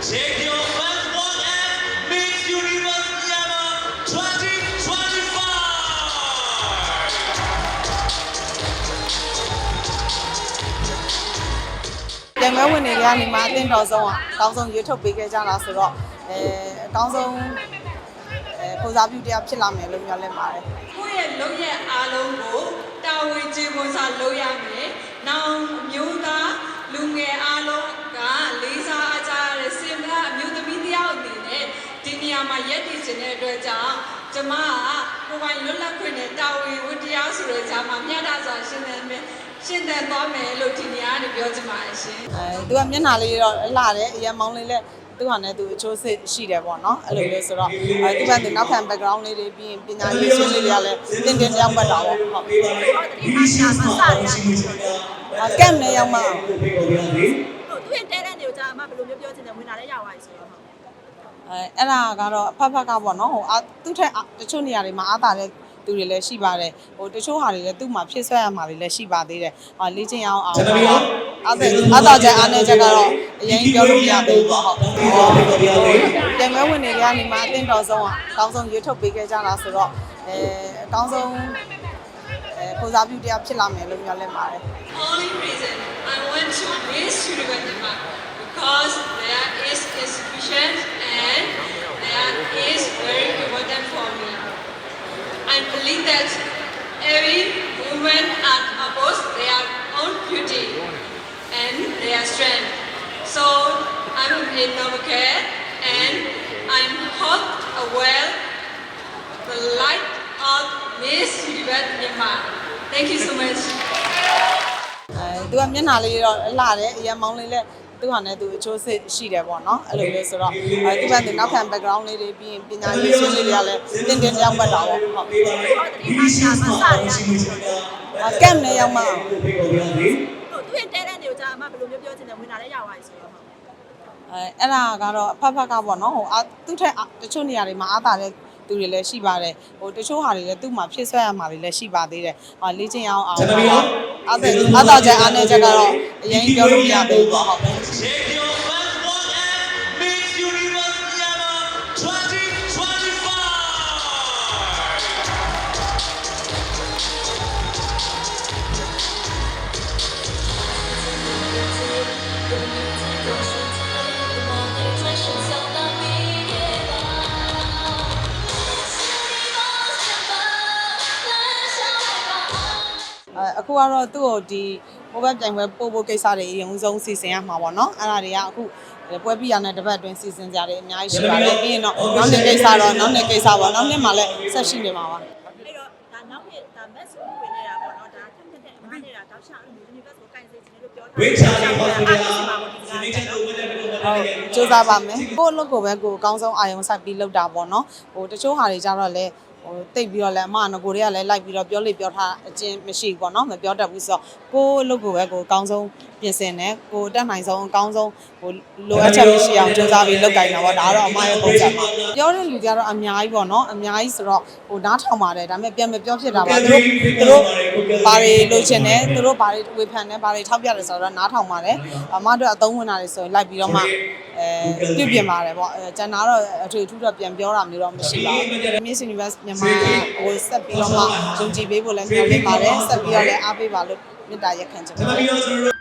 Take your first walk at Miss Universe Myanmar 2025. ပြန်မဲဝင်တွေကနေမှအတင်းတော်ဆုံးอ่ะအကောင်းဆုံးရွေးထုတ်ပေးခဲ့ကြတာဆိုတော့အဲအကောင်းဆုံးအဲကိုစားပြုတရားဖြစ်လာမယ်လို့မျှော်လင့်ပါတယ်ကိုယ့်ရဲ့လုပ်ရက်အားလုံးကို ရာမှာရက်တည်ခြင်းတဲ့အတွက်ကြောင့်ကျမကကိုယ်ပိုင်လွတ်လပ်ခွင့်နဲ့တာဝန်ဝတ္တရားဆိုတဲ့ဈာမှာမျှတစွာရှင်းတယ်မယ်ရှင်းတယ်သွားမယ်လို့ဒီနေရာကနေပြောချင်ပါတယ်ရှင်အဲသူကမျက်နှာလေးတော့လှတယ်အရင်မောင်းလေးလည်းသူကလည်းသူအချိုးစစ်ရှိတယ်ပေါ့နော်အဲ့လိုမျိုးဆိုတော့အဲသူကသူနောက်ခံ background လေးတွေပြီးရင်ပညာရေးဆွေးလေးတွေကလည်းတင်တင်ကြောက်ပတ်တာပေါ့ဟုတ်ဒီမှာရှာမစတယ်ကမ်နဲ့ရောက်မှဟုတ်သူရဲ့တဲတဲ့နေကိုကြာအမဘယ်လိုမျိုးပြောချင်တယ်ဝင်လာတဲ့ရောက်သွားပြီဆိုတော့ အဲအဲ့ဒါကတော့အဖက်ဖက်ကပေါ့နော်ဟိုအာသူ့ထက်အာတချို့နေရာတွေမှာအားတာတဲ့သူတွေလည်းရှိပါတယ်ဟိုတချို့ဟာတွေလည်းသူ့မှာဖြစ်ဆွဲရမှာတွေလည်းရှိပါသေးတယ်ဟာလေ့ကျင့်ရအောင်အောင်အားတဲ့အားတာချက်အားနေချက်ကတော့အရင်ပြောလို့မရသေးဘူးပေါ့ဟုတ်ပြန်မဲဝင်တွေကနေမှအတင်းတော်ဆုံးอ่ะအကောင်းဆုံးရွေးထုတ်ပေးခဲ့ကြတာဆိုတော့အဲအကောင်းဆုံးအဲကိုစားပြုတရားဖြစ်လာမယ်လို့မျှော်လင့်ပါတယ် only reason I want to Miss Universe Myanmar because there is insufficient in Nova Care and I'm hot aware the light of Miss Universe Myanmar. Thank you so much. အဲသူကမျက်နှာလေးတော့လှတယ်အရင်မောင်းလေးလည်းသူကလည်းသူအချိုးစစ်ရှိတယ်ပေါ့နော်အဲ့လိုမျိုးဆိုတော့အဲသူကသူနောက်ခံ background လေးတွေပြီးရင်ပညာရေးဆွေးလေးတွေကလည်းတင်တင်ကြောက်ပတ်တာပေါ့ဟုတ်ဒီမှာရှာမစတယ်ကမ်နဲ့ရောက်မှဟုတ်သူရဲ့တဲတဲ့နေကိုကြာအမဘယ်လိုမျိုးပြောချင်တယ်ဝင်လာတဲ့ရောက်သွားပြီဆိုတော့ အဲအဲ့ဒါကတော့အဖက်ဖက်ကပေါ့နော်ဟိုအာသူ့ထက်အာတချို့နေရာတွေမှာအားတာတဲ့သူတွေလည်းရှိပါတယ်ဟိုတချို့ဟာတွေလည်းသူ့မှာဖြစ်ဆွဲရမှာတွေလည်းရှိပါသေးတယ်ဟာလေ့ကျင့်ရအောင်အောင်အားတဲ့အားတာချက်အားနေချက်ကတော့အရင်ပြောလို့မရသေးဘူးပေါ့ဟုတ် အဲအခုကတော့သူ့ကိုဒီဟိုဘက်ပြိုင်ပွဲပို့ဖို့ကိစ္စတွေအရင်ဆုံးစီစဉ်ရမှာပေါ့နော်အဲ့ဒါတွေကအခုပွဲပြရတဲ့တစ်ပတ်အတွင်းစီစဉ်ကြတယ်အများကြီးရှိပါတယ်ပြီးရင်တော့နောက်နေ့ကိစ္စတော့နောက်နေ့ကိစ္စပေါ့နောက်နေ့မှလည်းဆက်ရှိနေမှာပါအဲ့တော့ဒါနောက်နှစ်ဒါ match ကိုဝင်နေတာပေါ့နော်ဒါထက်ထက်အမနေတာတောက်ချအဲ့လို universe ကိုကင်စေချင်တယ်လို့ပြောထားဝိချာလေးဟောပြောတာစနေချက်လို့ဝင်တယ်လို့ဟုတ်စူးစမ်းပါမယ်ကိုယ့်အလုပ်ကိုပဲကိုယ်အကောင်းဆုံးအာရုံစိုက်ပြီးလုပ်တာပေါ့နော်ဟိုတချို့ဟာတွေကြတော့လေ ဟိုတိတ်ပြီးတော့လည်းအမကကိုတွေကလည်းလိုက်ပြီးတော့ပြောလေပြောထားအချင်းမရှိဘူးပေါ့နော်မပြောတတ်ဘူးဆိုတော့ကိုယ့်အလုပ်ကိုပဲကိုယ်အကောင်းဆုံးပြင်ဆင်တယ်ကိုယ်တက်နိုင်ဆုံးအကောင်းဆုံးဟိုလိုအပ်ချက်မရှိအောင်စူးစမ်းပြီးလုပ်ကြတာပေါ့ဒါကတော့အမရဲ့ပုံစံပါပြောတဲ့လူကြတော့အများကြီးပေါ့နော်အများကြီးဆိုတော့ဟိုနားထောင်ပါတယ်ဒါပေမဲ့ပြန်မပြောဖြစ်တာပါသူတို့သူတို့ဘာတွေလိုချင်တယ်သူတို့ဘာတွေဝေဖန်တယ်ဘာတွေထောက်ပြတယ်ဆိုတော့နားထောင်ပါတယ်အမတို့အသုံးဝင်တာတွေဆိုရင်လိုက်ပြီးတော့မှအဲပြပြင်ပါတယ်ပေါ့အဲကျန်တာတော့အထွေထူးတော့ပြန်ပြောတာမျိုးတော့မရှိပါဘူး Miss Universe မြန်မာဟိုဆက်ပြီးတော့မှယုံကြည်ပေးဖို့လည်းမျှော်လင့်ပါတယ်ဆက်ပြီးတော့လည်းအားပေးပါလို့မေတ္တာရက်ခံချင်ပါတယ်ကျွန်တော်တို့